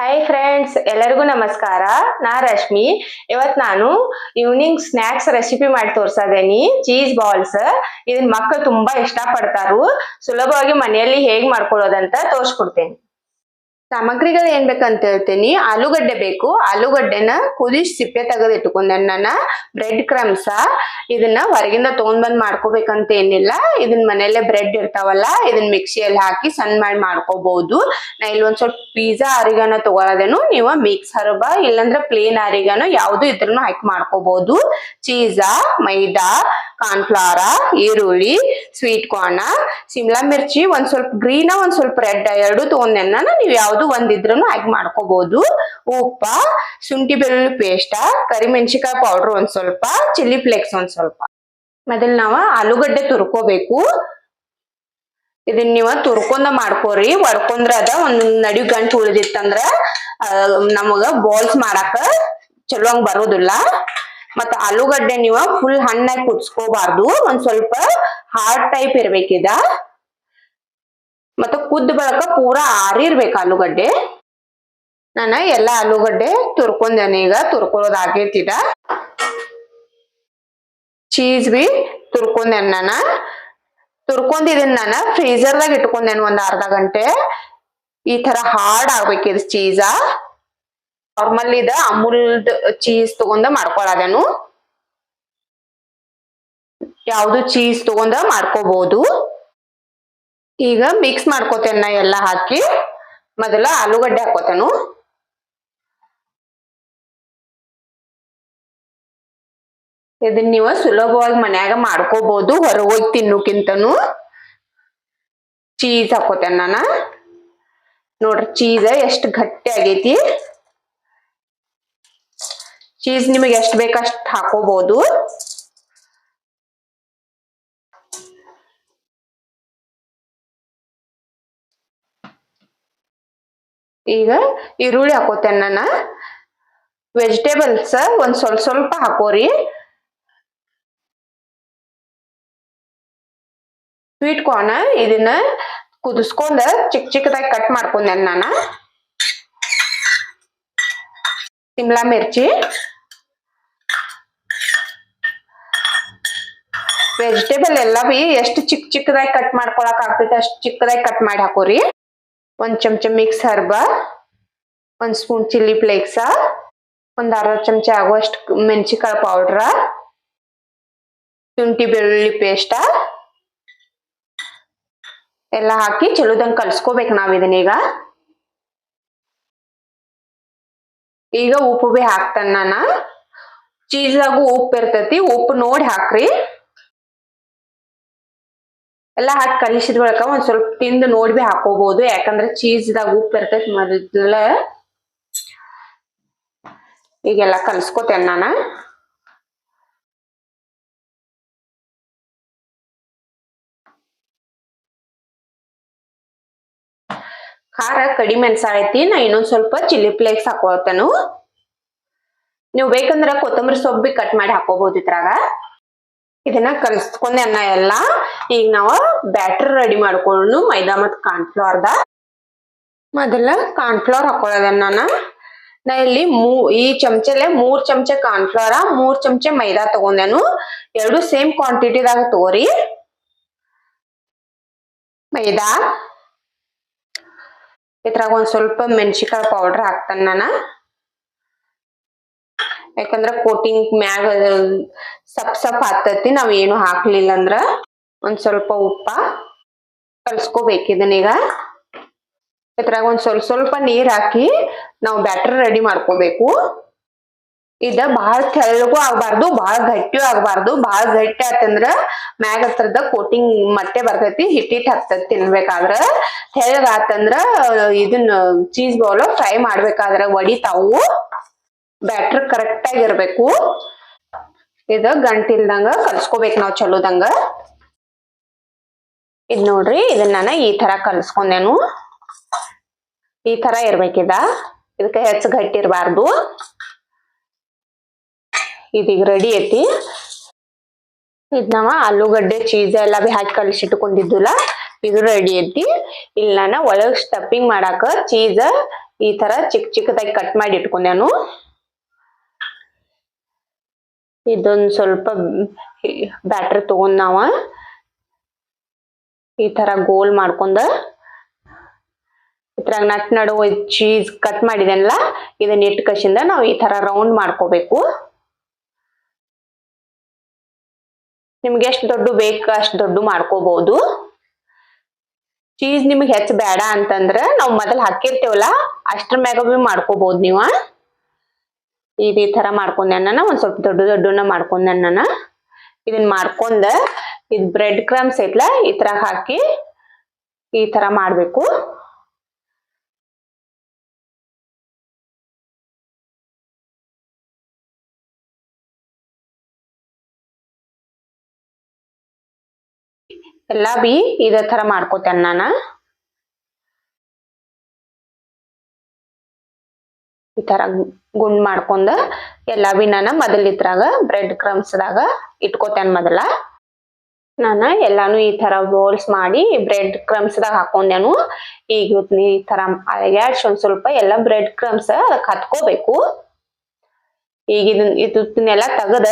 Hi friends ಎಲ್ಲರಿಗೂ ನಮಸ್ಕಾರ. ನಾ ರಶ್ಮಿ. ಇವತ್ತು ನಾನು ಈವ್ನಿಂಗ್ ಸ್ನ್ಯಾಕ್ಸ್ ರೆಸಿಪಿ ಮಾಡಿ ತೋರ್ಸದೇನಿ ಚೀಸ್ ಬಾಲ್ಸ್ ಇದನ್ನ ಮಕ್ಕಳು ತುಂಬಾ ಇಷ್ಟ ಪಡ್ತಾರು ಸುಲಭವಾಗಿ ಮನೆಯಲ್ಲಿ ಹೇಗ್ ಮಾಡ್ಕೊಳ್ಳೋದಂತ ತೋರ್ಸ್ಕೊಡ್ತೇನೆ. ಸಾಮಗ್ರಿಗಳು ಏನ್ ಬೇಕಂತ ಹೇಳ್ತೀನಿ? ಆಲೂಗಡ್ಡೆ ಬೇಕು. ಆಲೂಗಡ್ಡೆನ ಕುದಿಸಿ ಸಿಪ್ಪೆ ತೆಗೆದು ಇಟ್ಕೊಂಡೆ ನಾನು ಬ್ರೆಡ್ ಕ್ರಮ್ಸ ಇದನ್ನ ಹೊರಗಿಂದ ತಗೊಂಡ್ ಬಂದ್ ಮಾಡ್ಕೋಬೇಕಂತ ಏನಿಲ್ಲ. ಇದನ್ನ ಮನೆಯಲ್ಲೇ ಬ್ರೆಡ್ ಇರ್ತಾವಲ್ಲ ಇದನ್ನ ಮಿಕ್ಸಿಯಲ್ಲಿ ಹಾಕಿ ಸಣ್ಣ ಮಾಡಿ ಮಾಡ್ಕೋಬಹುದು ನಾ ಇಲ್ಲಿ ಒಂದ್ ಸ್ವಲ್ಪ ಪಿಜ್ಜಾ ಅರಿಗಾನ ತಗೊಳೋದೇನು, ನೀವು ಮಿಕ್ಸ್ ಹರ್ಬ ಇಲ್ಲಂದ್ರೆ ಪ್ಲೇನ್ ಅರಿಗಾನು ಯಾವ್ದು ಇದ್ರೂ ಹಾಕಿ ಮಾಡ್ಕೋಬಹುದು ಚೀಸಾ ಮೈದಾ ಕಾರ್ನ್ಫ್ಲವರ ಈರುಳ್ಳಿ ಸ್ವೀಟ್ ಕಾರ್ನ್ ಶಿಮ್ಲಾ ಮಿರ್ಚಿ, ಒಂದ್ ಸ್ವಲ್ಪ ಗ್ರೀನ್ ಒಂದ್ ಸ್ವಲ್ಪ ರೆಡ್ ಎರಡು ತಗೊಂಡೆನ ನೀವು ಯಾವ್ದು ಒಂದಿದ್ರು ಹಾಕಿ ಮಾಡ್ಕೋಬಹುದು ಉಪ್ಪ, ಶುಂಠಿ ಬೆಳ್ಳುಳ್ಳಿ ಪೇಸ್ಟ್ ಕರಿಮೆಣಸಿಕಾಯಿ ಪೌಡರ್ ಒಂದ್ ಸ್ವಲ್ಪ ಚಿಲ್ಲಿ ಫ್ಲೇಕ್ಸ್ ಒಂದ್ ಸ್ವಲ್ಪ. ಮೊದಲ್ ನಾವ ಆಲೂಗಡ್ಡೆ ತುರ್ಕೋಬೇಕು. ಇದನ್ನ ನೀವ ತುರ್ಕೊಂಡ ಮಾಡ್ಕೋರಿ. ಒಡ್ಕೊಂಡ್ರ ಅದ ಒಂದ್ ನಡಿ ಗಂಟು ಉಳಿದಿತ್ತಂದ್ರ ನಮಗ ಬಾಲ್ಸ್ ಮಾಡಾಕ ಚಲೋ ಬರೋದಿಲ್ಲ. ಮತ್ತ ಆಲೂಗಡ್ಡೆ ನೀವ ಫುಲ್ ಹಣ್ಣಾಗಿ ಕುದಿಸ್ಕೋಬಾರ್ದು. ಒಂದ್ ಸ್ವಲ್ಪ ಹಾರ್ಡ್ ಟೈಪ್ ಇರ್ಬೇಕಿದ. ಮತ್ತ ಕುದ್ದ ಬಳಕ ಪೂರಾ ಆರಿರ್ಬೇಕು ಆಲೂಗಡ್ಡೆ. ನಾನ ಎಲ್ಲಾ ಆಲೂಗಡ್ಡೆ ತುರ್ಕೊಂಡೇನೆ ಈಗ ತುರ್ಕೊಳ್ಳೋದ್ ಚೀಸ್ ಬಿ ತುರ್ಕೊಂಡೇನ್ ನಾನ. ತುರ್ಕೊಂಡಿದೀನಿ ನಾನು ಫ್ರೀಜರ್ದಾಗ ಇಟ್ಕೊಂಡೇನು ಒಂದು ಅರ್ಧ ಗಂಟೆ. ಈ ತರ ಹಾರ್ಡ್ ಆಗ್ಬೇಕಿದ್ ಚೀಸ ನಾರ್ಮಲ್ ಇದ ಅಮೂಲ್ದ ಚೀಸ್ ತಗೊಂಡ ಮಾಡ್ಕೊಳದೇನು. ಯಾವ್ದು ಚೀಸ್ ತಗೊಂಡ ಮಾಡ್ಕೋಬಹುದು ಈಗ ಮಿಕ್ಸ್ ಮಾಡ್ಕೋತೇನೆ ಎಲ್ಲ ಹಾಕಿ. ಮೊದಲ ಆಲೂಗಡ್ಡೆ ಹಾಕೋತೇನು. ಇದನ್ನ ನೀವು ಸುಲಭವಾಗಿ ಮನ್ಯಾಗ ಮಾಡ್ಕೋಬಹುದು ಹೊರಗೆ ಹೋಗಿ ತಿನ್ನೋಕ್ಕಿಂತನು. ಚೀಸ್ ಹಾಕೋತೇನೆ ನಾನು. ನೋಡ್ರಿ ಚೀಸ್ ಎಷ್ಟು ಗಟ್ಟಿ ಆಗೈತಿ. ಚೀಸ್ ನಿಮಗೆ ಎಷ್ಟು ಬೇಕಷ್ಟು ಹಾಕೋಬಹುದು ಈಗ ಈರುಳ್ಳಿ ಹಾಕೋತೇನೆ ನಾನು ವೆಜಿಟೇಬಲ್ಸ್ ಒಂದ್ ಸ್ವಲ್ಪ ಸ್ವಲ್ಪ ಹಾಕೋರಿ. ಸ್ವೀಟ್ ಕಾರ್ನ್ ಇದನ್ನ ಕುದಿಸ್ಕೊಂಡ ಚಿಕ್ಕ ಚಿಕ್ಕದಾಗಿ ಕಟ್ ಮಾಡ್ಕೊಂಡೆ ನಾನು ಸಿಮ್ಲಾ ಮಿರ್ಚಿ ವೆಜಿಟೇಬಲ್ ಎಲ್ಲ ಬಿ ಎಷ್ಟು ಚಿಕ್ಕ ಚಿಕ್ಕದಾಗಿ ಕಟ್ ಮಾಡ್ಕೊಳಕ್ ಆಗ್ತೈತೆ ಅಷ್ಟು ಚಿಕ್ಕದಾಗಿ ಕಟ್ ಮಾಡಿ ಹಾಕೋರಿ. ಒಂದ್ ಚಮಚ ಮಿಕ್ಸ್ ಹರ್ಬ ಒಂದ್ ಸ್ಪೂನ್ ಚಿಲ್ಲಿ ಫ್ಲೇಕ್ಸ ಒಂದ್ ಅರ್ಧ ಚಮಚ ಆಗುವಷ್ಟು ಮೆಣಸಿಕಾಯಿ ಪೌಡ್ರ ಶುಂಠಿ ಬೆಳ್ಳುಳ್ಳಿ ಪೇಸ್ಟ ಎಲ್ಲ ಹಾಕಿ ಚಲೋದಂಗ್ ಕಲ್ಸ್ಕೋಬೇಕು ನಾವ್ ಇದನ್ನೀಗ. ಈಗ ಉಪ್ಪು ಬಿ ಹಾಕ್ತಾನ ನಾನು. ಚೀಸ್ದಾಗು ಉಪ್ಪು ಇರ್ತೈತಿ, ಉಪ್ಪು ನೋಡಿ ಹಾಕ್ರಿ. ಎಲ್ಲ ಹಾಕಿ ಕಲಿಸಿದ ಬಳಿಕ ಒಂದ್ ಸ್ವಲ್ಪ ತಿಂದು ನೋಡಿ ಬಿ ಹಾಕೋಬಹುದು ಯಾಕಂದ್ರೆ ಚೀಸ್ದಾಗ ಉಪ್ಪು ಇರ್ತೈತಿ ಮೊದಲ. ಈಗೆಲ್ಲ ಕಲ್ಸ್ಕೊತೇನೆ ನಾನ. ಖಾರ ಕಡಿಮೆ ಅನ್ಸಾಳೈತಿ ನಾ ಇನ್ನೊಂದ್ ಸ್ವಲ್ಪ ಚಿಲ್ಲಿ ಫ್ಲೇಕ್ಸ್ ಹಾಕೋತನು ನೀವು ಬೇಕಂದ್ರೆ ಕೊತ್ತಂಬರಿ ಸೊಪ್ಪು ಬಿ ಕಟ್ ಮಾಡಿ ಹಾಕೋಬಹುದು ಇದ್ರಾಗ. ಇದನ್ನ ಕಲಿಸ್ಕೊಂಡೆ ಅನ್ನ ಎಲ್ಲ. ಈಗ ನಾವು ಬ್ಯಾಟರ್ ರೆಡಿ ಮಾಡ್ಕೊಳ್ಳೋಣ ಮೈದಾ ಮತ್ತು ಕಾರ್ನ್ಫ್ಲವರ್ದ ಮೊದಲ ಕಾರ್ನ್ಫ್ಲವರ್ ಹಾಕೊಳ್ಳೋದನ್ನ ನಾನು ನಾ ಇಲ್ಲಿ ಮೂ, ಈ ಚಮಚಲೆ ಮೂರ್ ಚಮಚ ಕಾರ್ನ್ಫ್ಲವರ ಮೂರ್ ಚಮಚ ಮೈದಾ ತಗೊಂಡೆನು. ಎರಡು ಸೇಮ್ ಕ್ವಾಂಟಿಟಿದಾಗ ತಗೋರಿ. ಮೈದಾ ಇದ್ರಾಗ ಒಂದ್ ಸ್ವಲ್ಪ ಮೆಣಸಿಕಾಯಿ ಪೌಡರ್ ಹಾಕ್ತಾನ ನಾನು. ಯಾಕಂದ್ರ ಕೋಟಿಂಗ್ ಮ್ಯಾಗ ಸಪ್ ಸಪ್ ಹತ್ತತಿ ನಾವ್ ಏನು ಹಾಕ್ಲಿಲ್ಲ ಅಂದ್ರ ಒಂದ್ ಸ್ವಲ್ಪ ಉಪ್ಪ ಕಲ್ಸ್ಕೋಬೇಕು ಇದನ್ನೀಗ ಇದ್ರಾಗ ಒಂದ್ ಸ್ವಲ್ಪ ಸ್ವಲ್ಪ ನೀರ್ ಹಾಕಿ ನಾವು ಬ್ಯಾಟರ್ ರೆಡಿ ಮಾಡ್ಕೋಬೇಕು. ಇದ ಬಹಳ ತೆಳ್ಳಗೂ ಆಗ್ಬಾರ್ದು ಬಹಳ ಗಟ್ಟಿಯೂ ಆಗ್ಬಾರ್ದು. ಬಹಳ ಗಟ್ಟಿ ಆತಂದ್ರ ಮ್ಯಾಗ ಹತ್ರದ ಕೋಟಿಂಗ್ ಮತ್ತೆ ಬರ್ತೈತಿ ಹಿಟ್ ಹಿಟ್ ಹತ್ತದ ತಿನ್ಬೇಕಾದ್ರ. ಆತಂದ್ರ ಇದನ್ನ ಚೀಸ್ ಬೌಲ್ ಫ್ರೈ ಮಾಡ್ಬೇಕಾದ್ರ ಒಡಿತಾವು. ಬ್ಯಾಟ್ರ್ ಕರೆಕ್ಟ್ ಆಗಿರ್ಬೇಕು ಇದ ಗಂಟಿಲ್ದಂಗ ಕಲ್ಸ್ಕೋಬೇಕು ನಾವ್ ಚಲೋದಂಗ. ಇದ್ ನೋಡ್ರಿ, ಇದನ್ನ ನಾನು ಈ ತರ ಕಲ್ಸ್ಕೊಂಡೆನು. ಈ ತರ ಇರ್ಬೇಕಿದ. ಇದಕ್ಕೆ ಹೆಚ್ಚು ಗಟ್ಟಿ ಇರಬಾರ್ದು. ಇದೀಗ ರೆಡಿ ಐತಿ. ಇದ್ ನಾವ ಆಲೂಗಡ್ಡೆ ಚೀಸ್ ಎಲ್ಲ ಬಿ ಹಾಕಿ ಕಲಿಸಿಟ್ಕೊಂಡಿದ್ದುಲ್ಲ ಇದು ರೆಡಿ ಐತಿ. ಇಲ್ಲಿ ನಾನು ಒಳಗ್ ಸ್ಟಫಿಂಗ್ ಮಾಡಾಕ ಚೀಸ್ ಈ ತರ ಚಿಕ್ಕ ಚಿಕ್ಕದಾಗಿ ಕಟ್ ಮಾಡಿ ಇಟ್ಕೊಂಡೆನು. ಇದೊಂದ್ ಸ್ವಲ್ಪ ಬ್ಯಾಟ್ರಿ ತಗೊಂಡ್ ನಾವ ಈ ತರ ಗೋಲ್ ಮಾಡ್ಕೊಂಡ ಇದ್ರಾಗ ನಟ್ ನಡುವ ಚೀಸ್ ಕಟ್ ಮಾಡಿದೆನಲ್ಲ, ಇದನ್ನ ಇಟ್ಟು ಕಸಿಂದ ನಾವು ಈ ತರ ರೌಂಡ್ ಮಾಡ್ಕೋಬೇಕು. ನಿಮ್ಗೆ ಎಷ್ಟು ದೊಡ್ಡ ಬೇಕು ಅಷ್ಟು ದೊಡ್ಡ ಮಾಡ್ಕೋಬಹುದು ಚೀಸ್ ನಿಮ್ಗೆ ಹೆಚ್ಚು ಬೇಡ ಅಂತಂದ್ರ ನಾವು ಮೊದಲು ಹಾಕಿರ್ತೇವಲ್ಲ, ಅಷ್ಟ್ರ ಮ್ಯಾಗ ಬಿ ಮಾಡ್ಕೋಬಹುದು ನೀವ. ಈ ತರ ಮಾಡ್ಕೊಂಡೆ ನಾನು ಒಂದ್ ಸ್ವಲ್ಪ ದೊಡ್ಡ ದೊಡ್ಡನ ಮಾಡ್ಕೊಂಡೆ ನಾನು ಇದನ್ನ ಮಾಡ್ಕೊಂಡ ಇದ್ ಬ್ರೆಡ್ ಕ್ರಮ್ಸ್ ಐತ್ಲ ಈ ತರ ಹಾಕಿ ಈ ತರ ಮಾಡ್ಬೇಕು. ಎಲ್ಲಾ ಬಿ ಇದೇ ತರ ಮಾಡ್ಕೋತೇನೆ ನಾನು. ಈ ತರ ಗುಂಡ್ ಮಾಡ್ಕೊಂಡ ಎಲ್ಲಾ ಬಿ ನಾನು ಮೊದಲ ಇದ್ರಾಗ ಬ್ರೆಡ್ ಕ್ರಮ್ಸ್ದಾಗ ಇಟ್ಕೋತೇನೆ ಮೊದಲ. ನಾನು ಎಲ್ಲಾನು ಈ ತರ ಬೋಲ್ಸ್ ಮಾಡಿ ಬ್ರೆಡ್ ಕ್ರಮ್ಸ್ದಾಗ ಹಾಕೊಂಡೆನು. ಈಗ ಈ ತರ ಅಳಗ್ಯಾಡ್ಸಿ ಒಂದ್ ಸ್ವಲ್ಪ ಎಲ್ಲ ಬ್ರೆಡ್ ಕ್ರಮ್ಸ್ ಅದಕ್ಕೆ ಹತ್ಕೋಬೇಕು. ಈಗ ಇದನ್ನ ಇದನ್ನೆಲ್ಲ ತೆಗದ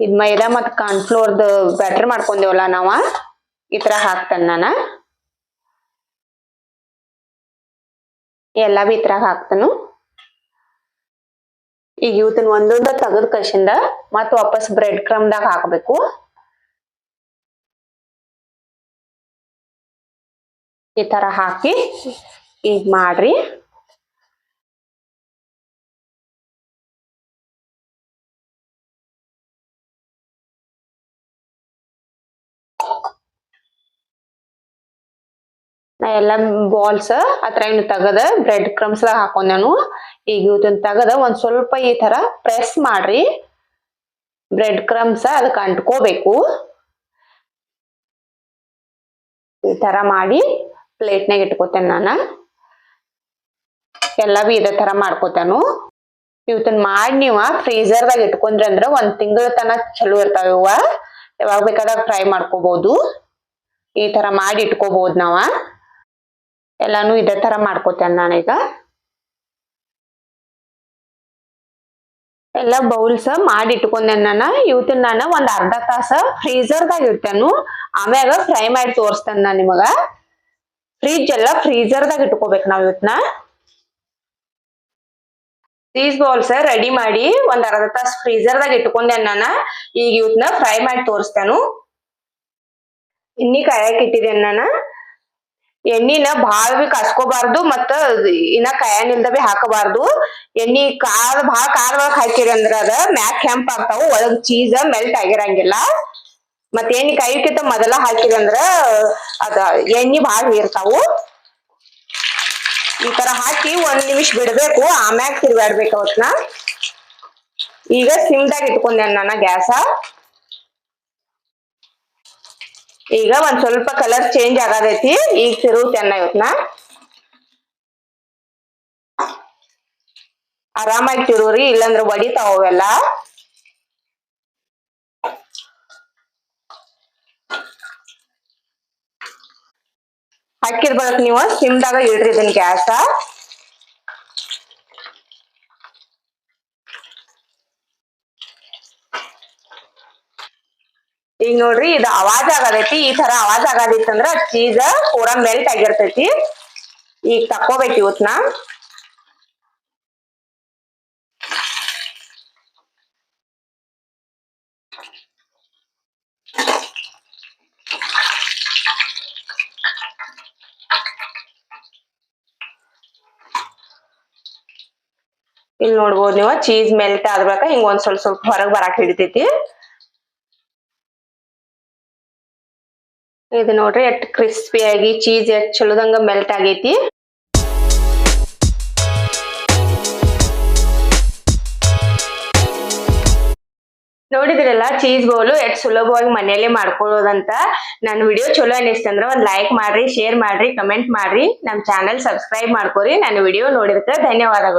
ಇದ್ ಮೈದಾ ಮತ್ ಕಾರ್ನ್ಫ್ಲೋರ್ದ ಬ್ಯಾಟರ್ ಮಾಡ್ಕೊಂಡೇವಲ್ಲ ನಾವ? ಈ ತರ ಹಾಕ್ತೇನೆ ನಾನು. ಎಲ್ಲಾ ಬಿ ಇದ್ರಾಗ ಹಾಕ್ತನು. ಈಗ ಇವತ್ತಿನ ಒಂದೊಂದ ತೆಗದ್ ಕಶಿಂದ ಮತ್ ವಾಪಸ್ ಬ್ರೆಡ್ ಕ್ರಮ್ದಾಗ ಹಾಕ್ಬೇಕು. ಈ ತರ ಹಾಕಿ, ಈಗ ಮಾಡ್ರಿ. ಎಲ್ಲ ಬಾಲ್ಸ್ ಆತರ ಇನ್ನು ತೆಗದ ಬ್ರೆಡ್ ಕ್ರಮ್ಸ್ ಹಾಕೊಂಡ್ ನಾನು ಈಗ ಇವತ್ತನ್ನ ತೆಗದ ಒಂದ್ ಸ್ವಲ್ಪ ಈ ತರ ಪ್ರೆಸ್ ಮಾಡ್ರಿ. ಬ್ರೆಡ್ ಕ್ರಮ್ಸ್ ಅದಕ್ಕೆ ಅಂಟ್ಕೋಬೇಕು. ಈ ತರ ಮಾಡಿ ಪ್ಲೇಟ್ನಾಗ ಇಟ್ಕೋತೇನೆ ನಾನು. ಎಲ್ಲವೂ ಇದೇ ತರ ಮಾಡ್ಕೋತೇನು. ಇವತ್ತನ್ನ ಮಾಡಿ ನೀವ ಫ್ರೀಜರ್ದಾಗ ಇಟ್ಕೊಂಡ್ರಿ ಅಂದ್ರ ಒಂದ್ ತಿಂಗಳ ತನಕ ಚಲೋ ಇರ್ತಾವ ಇವ ಯಾವಾಗ ಬೇಕಾದಾಗ ಫ್ರೈ ಮಾಡ್ಕೋಬಹುದು ಈ ತರ ಮಾಡಿ ಇಟ್ಕೋಬಹುದು ನಾವ. ಎಲ್ಲಾನು ಇದೇ ತರ ಮಾಡ್ಕೋತೇನೆ ನಾನೀಗ. ಎಲ್ಲ ಬೌಲ್ಸ್ ಮಾಡಿ ಇಟ್ಕೊಂಡೆ ನಾನು, ಇವತ್ತಿನ ನಾನು ಒಂದ್ ಅರ್ಧ ತಾಸ ಫ್ರೀಜರ್ದಾಗ ಇಡ್ತೇನು. ಆಮ್ಯಾಗ ಫ್ರೈ ಮಾಡಿ ತೋರಿಸ್ತೇನೆ ನಾನು ನಿಮಗ. ಫ್ರಿಜ್ ಎಲ್ಲ ಫ್ರೀಜರ್ದಾಗ ಇಟ್ಕೋಬೇಕು ನಾವ್ ಇವತ್ನ. ಚೀಸ್ ಬಾಲ್ಸ್ ರೆಡಿ ಮಾಡಿ ಒಂದ್ ಅರ್ಧ ತಾಸ ಫ್ರೀಜರ್ದಾಗ ಇಟ್ಕೊಂಡೆ ನಾನು, ಈಗ ಇವತ್ನ ಫ್ರೈ ಮಾಡಿ ತೋರಿಸ್ತೇನು. ಇನ್ನಿ ಕಾಯಕ್ಕೆ ಇಟ್ಟಿದ್ದೇನೆ ನಾನು. ಎಣ್ಣಿನ ಭಾಳ ಬಿ ಕಾಸ್ಕೋಬಾರ್ದು ಮತ್ತ ಇನ್ನ ಕಯಾನಿಲ್ದ ಬಿ ಹಾಕಬಾರ್ದು. ಎಣ್ಣಿ ಕಾದ ಭಾಳ ಒಳಗ್ ಹಾಕಿರಿ ಅಂದ್ರ ಅದ ಮ್ಯಾಕ್ ಕೆಂಪ್ ಆಗ್ತಾವ, ಒಳಗ್ ಚೀಸ್ ಮೆಲ್ಟ್ ಆಗಿರಂಗಿಲ್ಲ ಮತ್ ಎಣ್ಣಿ ಕಾಯಕ್ಕಿಂತ ಮೊದಲ ಹಾಕಿರಿ ಅಂದ್ರ ಅದ ಎಣ್ಣಿ ಭಾಳ ಹೀರ್ತಾವು ಈ ತರ ಹಾಕಿ ಒಂದ್ ನಿಮಿಷ ಬಿಡ್ಬೇಕು, ಆಮ್ಯಾಗ ತಿರ್ಗಾಡ್ಬೇಕು ಅವತ್ನ. ಈಗ ಸಿಮ್ದಾಗ ಇಟ್ಕೊಂಡೆ ನಾನು ಗ್ಯಾಸ. ಈಗ ಒಂದ್ ಸ್ವಲ್ಪ ಕಲರ್ ಚೇಂಜ್ ಆಗದೈತಿ ಈಗ ತಿರುಗ್ತೇನ ಇವತ್ನ ಆರಾಮಾಗಿ ತಿರುವ್ರಿ ಇಲ್ಲಂದ್ರ ಒಡಿತಾವ ಅವೆಲ್ಲ. ಹಾಕಿರ್ಬಾರ್ದು ನೀವು ಸಿಮ್ದಾಗ ಇಡ್ರಿ ಇದನ್ ಗ್ಯಾಸ. ಈಗ ನೋಡ್ರಿ, ಇದು ಅವಾಜ್ ಆಗದೈತಿ, ಈ ತರ ಅವಾಜ್ ಆಗದಿತ್ತಂದ್ರ ಚೀಸ್ ಪೂರಾ ಮೆಲ್ಟ್ ಆಗಿರ್ತೈತಿ. ಈಗ ತಕ್ಕೋಬೇಕು ಇವತ್ನ ಇಲ್ಲಿ ನೋಡ್ಬೋದು ನೀವು ಚೀಸ್ ಮೆಲ್ಟ್ ಆದ್ಬೇಕ ಹಿಂಗ ಒಂದ್ ಸ್ವಲ್ಪ ಸ್ವಲ್ಪ ಹೊರಗ್ ಬರಾಕ್ ಹಿಡಿತೈತಿ. ಇದು ನೋಡ್ರಿ, ಎಷ್ಟ್ ಕ್ರಿಸ್ಪಿ ಆಗಿ ಚೀಸ್ ಎಷ್ಟ್ ಚಲೋದಂಗ ಮೆಲ್ಟ್ ಆಗೈತಿ. ನೋಡಿದ್ರಲ್ಲ ಚೀಸ್ ಬೌಲು ಎಷ್ಟ್ ಸುಲಭವಾಗಿ ಮನೆಯಲ್ಲೇ ಮಾಡ್ಕೊಳ್ಳೋದಂತ. ನನ್ನ ವಿಡಿಯೋ ಚಲೋ ಅನಿಸ್ತಂದ್ರ ಒಂದ್ ಲೈಕ್ ಮಾಡ್ರಿ ಶೇರ್ ಮಾಡ್ರಿ ಕಮೆಂಟ್ ಮಾಡ್ರಿ. ನಮ್ ಚಾನೆಲ್ ಸಬ್ಸ್ಕ್ರೈಬ್ ಮಾಡ್ಕೊರಿ. ನನ್ನ ವಿಡಿಯೋ ನೋಡಿದಕ್ಕೆ ಧನ್ಯವಾದಗಳು.